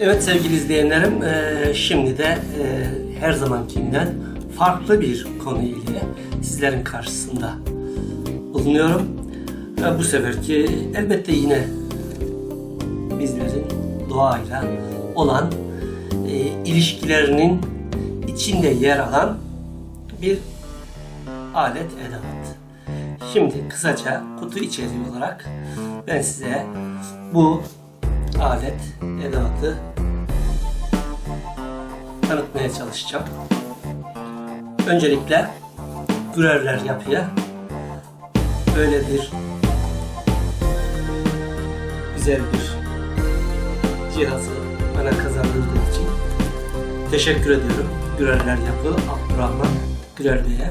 Evet sevgili izleyenlerim, eee, şimdi de eee, her zamankinden farklı bir konu ile sizlerin karşısında bulunuyorum. Ve bu seferki elbette yine bizlerin doğayla olan eee, ilişkilerinin içinde yer alan bir alet edevat. Şimdi kısaca kutu içeriği olarak ben size bu alet edevatı tanıtmaya çalışacağım. Öncelikle grevler yapıya böyle bir güzel bir cihazı bana kazandırdığı için teşekkür ediyorum. Grevler yapı Abdurrahman Gürer Bey'e.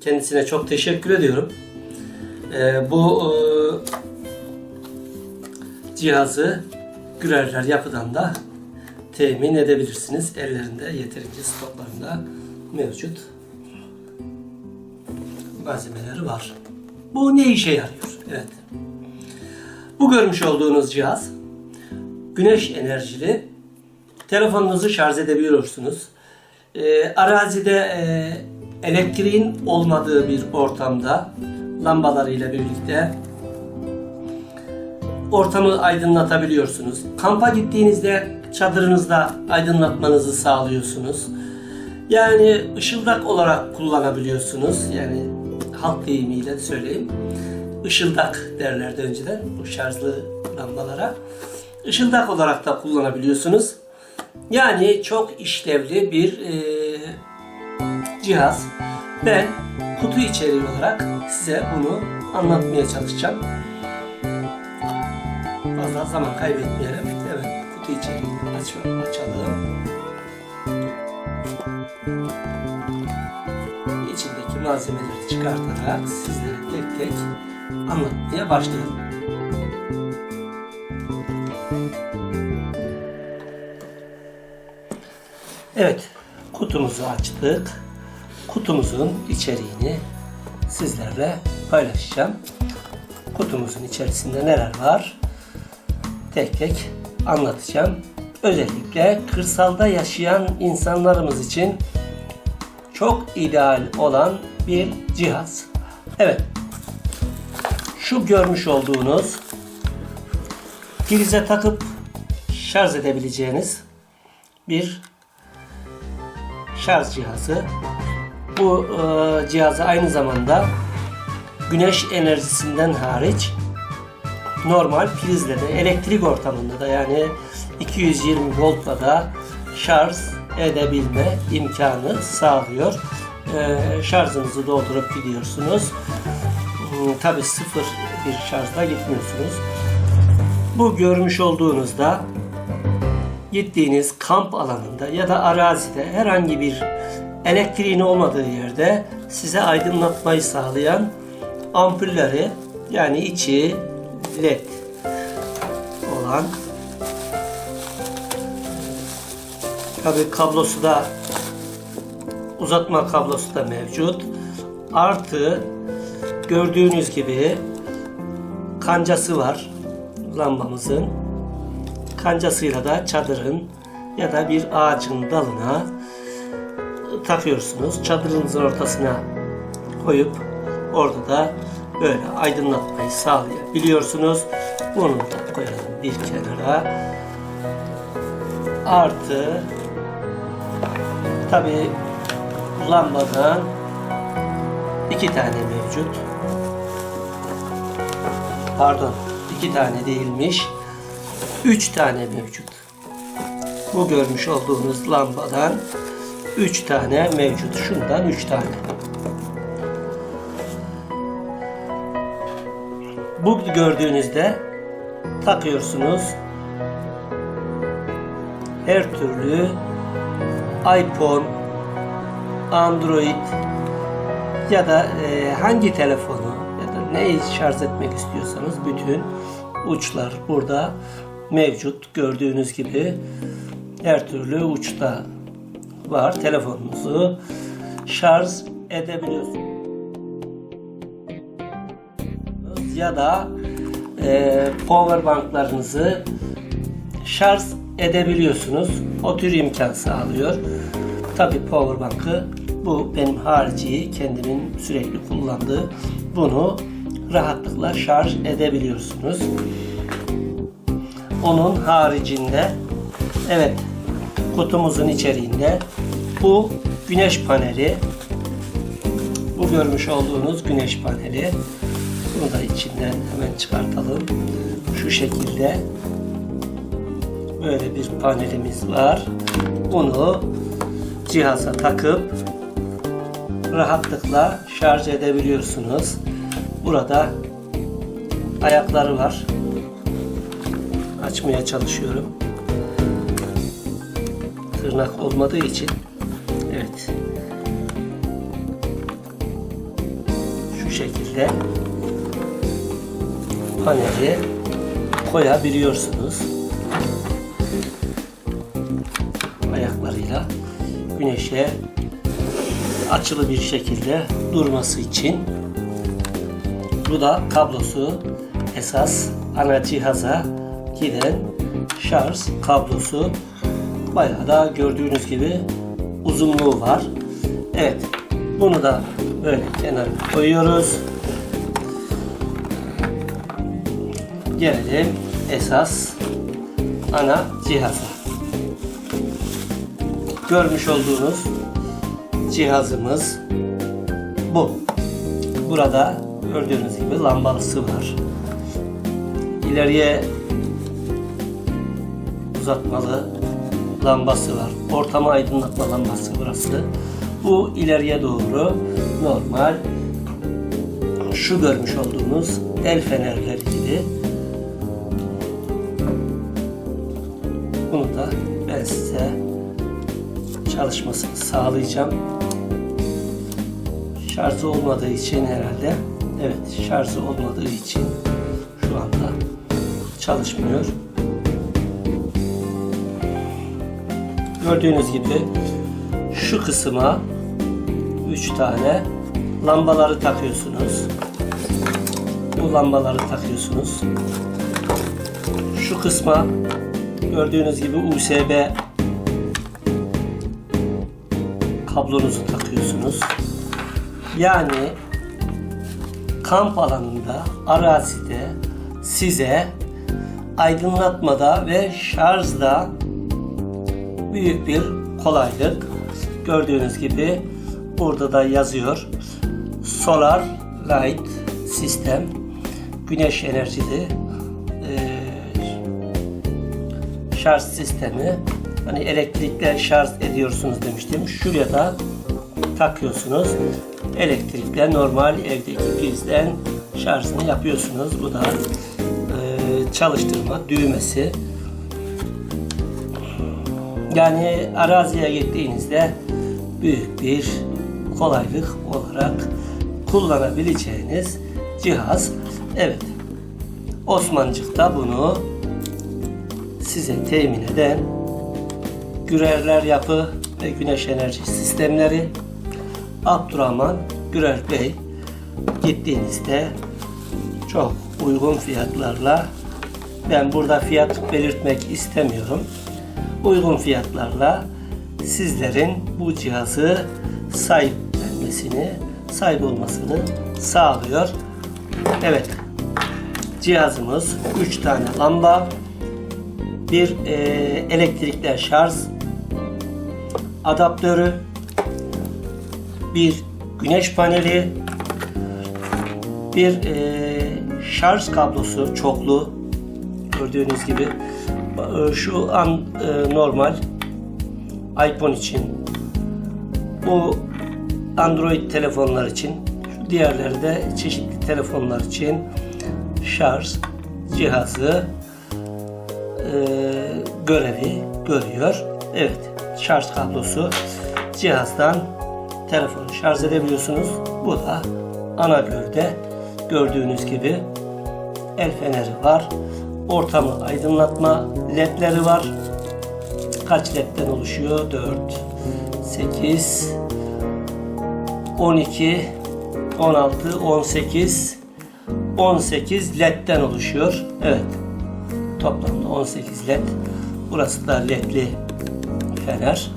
Kendisine çok teşekkür ediyorum. Ee, bu e, cihazı Gürerler yapıdan da temin edebilirsiniz. Ellerinde yeterince stoklarında mevcut malzemeleri var. Bu ne işe yarıyor? Evet. Bu görmüş olduğunuz cihaz güneş enerjili telefonunuzu şarj edebiliyorsunuz. Ee, arazide e, elektriğin olmadığı bir ortamda lambalarıyla birlikte ortamı aydınlatabiliyorsunuz. Kampa gittiğinizde çadırınızda aydınlatmanızı sağlıyorsunuz. Yani ışıldak olarak kullanabiliyorsunuz. Yani halk deyimiyle söyleyeyim. Işıldak derlerdi önceden bu şarjlı lambalara. Işıldak olarak da kullanabiliyorsunuz. Yani çok işlevli bir eee, cihaz. Ben kutu içeriği olarak size bunu anlatmaya çalışacağım. Zaman kaybetmeyelim. Evet, kutu içeriğini aç açalım. İçindeki malzemeleri çıkartarak sizlere tek tek anlatmaya başlayalım. Evet, kutumuzu açtık. Kutumuzun içeriğini sizlerle paylaşacağım. Kutumuzun içerisinde neler var? Tek tek anlatacağım. Özellikle kırsalda yaşayan insanlarımız için çok ideal olan bir cihaz. Evet. Şu görmüş olduğunuz prize takıp şarj edebileceğiniz bir şarj cihazı. Bu e, cihazı aynı zamanda güneş enerjisinden hariç normal prizle de elektrik ortamında da yani 220 voltla da şarj edebilme imkanı sağlıyor. E, şarjınızı doldurup gidiyorsunuz. Tabi sıfır bir şarjla gitmiyorsunuz. Bu görmüş olduğunuzda gittiğiniz kamp alanında ya da arazide herhangi bir elektriğin olmadığı yerde size aydınlatmayı sağlayan ampulleri yani içi led olan tabi kablosu da uzatma kablosu da mevcut artı gördüğünüz gibi kancası var lambamızın kancasıyla da çadırın ya da bir ağacın dalına takıyorsunuz. Çadırınızın ortasına koyup orada da böyle aydınlatmayı sağlayabiliyorsunuz. Bunu da koyalım bir kenara. Artı tabi lambadan iki tane mevcut. Pardon iki tane değilmiş. Üç tane mevcut. Bu görmüş olduğunuz lambadan 3 tane mevcut. Şundan 3 tane. Bu gördüğünüzde takıyorsunuz. Her türlü iPhone, Android ya da e, hangi telefonu ya da neyi şarj etmek istiyorsanız bütün uçlar burada mevcut. Gördüğünüz gibi her türlü uçta var. Telefonunuzu şarj edebiliyorsunuz. Ya da e, power banklarınızı şarj edebiliyorsunuz. O tür imkan sağlıyor. Tabi powerbank'ı bu benim harici kendimin sürekli kullandığı bunu rahatlıkla şarj edebiliyorsunuz. Onun haricinde evet kutumuzun içeriğinde bu güneş paneli bu görmüş olduğunuz güneş paneli bunu da içinden hemen çıkartalım. Şu şekilde böyle bir panelimiz var. Bunu cihaza takıp rahatlıkla şarj edebiliyorsunuz. Burada ayakları var. Açmaya çalışıyorum. Tırnak olmadığı için evet şu şekilde paneli koyabiliyorsunuz. Ayaklarıyla güneşe açılı bir şekilde durması için bu da kablosu esas ana cihaza giden şarj kablosu bayağı da gördüğünüz gibi uzunluğu var. Evet bunu da böyle kenara koyuyoruz. Gelelim esas ana cihaza. Görmüş olduğunuz cihazımız bu. Burada gördüğünüz gibi lambalısı var. İleriye uzatmalı lambası var. Ortama aydınlatma lambası burası. Bu ileriye doğru normal şu görmüş olduğunuz el fenerleri gibi. Ben size çalışmasını sağlayacağım. Şarjı olmadığı için herhalde. Evet şarjı olmadığı için şu anda çalışmıyor. Gördüğünüz gibi şu kısma 3 tane lambaları takıyorsunuz. Bu lambaları takıyorsunuz. Şu kısma gördüğünüz gibi USB kablonuzu takıyorsunuz. Yani kamp alanında, arazide size aydınlatmada ve şarjda büyük bir kolaylık. Gördüğünüz gibi burada da yazıyor. Solar Light Sistem güneş enerjili şarj sistemi. Hani elektrikle şarj ediyorsunuz demiştim. Şuraya da takıyorsunuz. Elektrikle normal evdeki prizden şarjını yapıyorsunuz. Bu da e, çalıştırma düğmesi. Yani araziye gittiğinizde büyük bir kolaylık olarak kullanabileceğiniz cihaz. Evet. Osmancık da bunu size temin eden Gürerler Yapı ve Güneş Enerji Sistemleri Abdurrahman Gürer Bey gittiğinizde çok uygun fiyatlarla ben burada fiyat belirtmek istemiyorum. Uygun fiyatlarla sizlerin bu cihazı sahiplenmesini, sahip olmasını sağlıyor. Evet. Cihazımız 3 tane lamba, bir e, elektrikli şarj adaptörü, bir güneş paneli, bir e, şarj kablosu çoklu gördüğünüz gibi. E, şu an e, normal iPhone için bu Android telefonlar için şu diğerleri de çeşitli telefonlar için şarj cihazı görevi görüyor. Evet şarj kablosu cihazdan telefonu şarj edebiliyorsunuz. Bu da ana gövde gördüğünüz gibi el feneri var. Ortamı aydınlatma ledleri var. Kaç ledden oluşuyor? 4, 8, 12, 16, 18, 18 ledden oluşuyor. Evet. Toplamda 18 led Burası da ledli fener.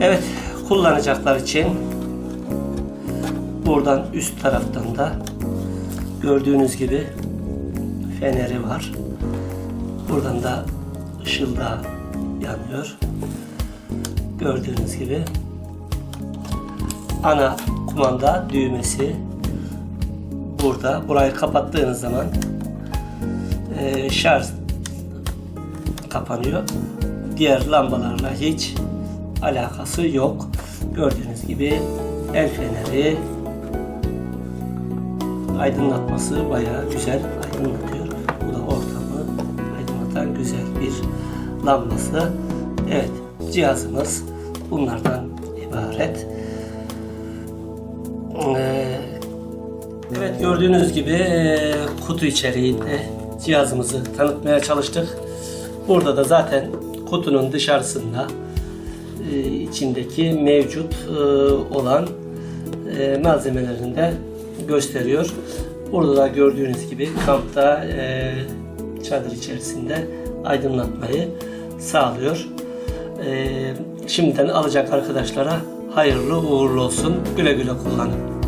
Evet, kullanacaklar için buradan üst taraftan da gördüğünüz gibi feneri var. Buradan da ışıldağı yanıyor. Gördüğünüz gibi ana kumanda düğmesi burada. Burayı kapattığınız zaman e, şarj kapanıyor. Diğer lambalarla hiç alakası yok. Gördüğünüz gibi el feneri aydınlatması bayağı güzel aydınlatıyor. Bu da ortamı aydınlatan güzel bir lambası. Evet cihazımız bunlardan ibaret. Ee, Evet gördüğünüz gibi e, kutu içeriğinde cihazımızı tanıtmaya çalıştık. Burada da zaten kutunun dışarısında e, içindeki mevcut e, olan e, malzemelerini de gösteriyor. Burada da gördüğünüz gibi kampta çadır içerisinde aydınlatmayı sağlıyor. Şimdiden alacak arkadaşlara hayırlı uğurlu olsun. Güle güle kullanın.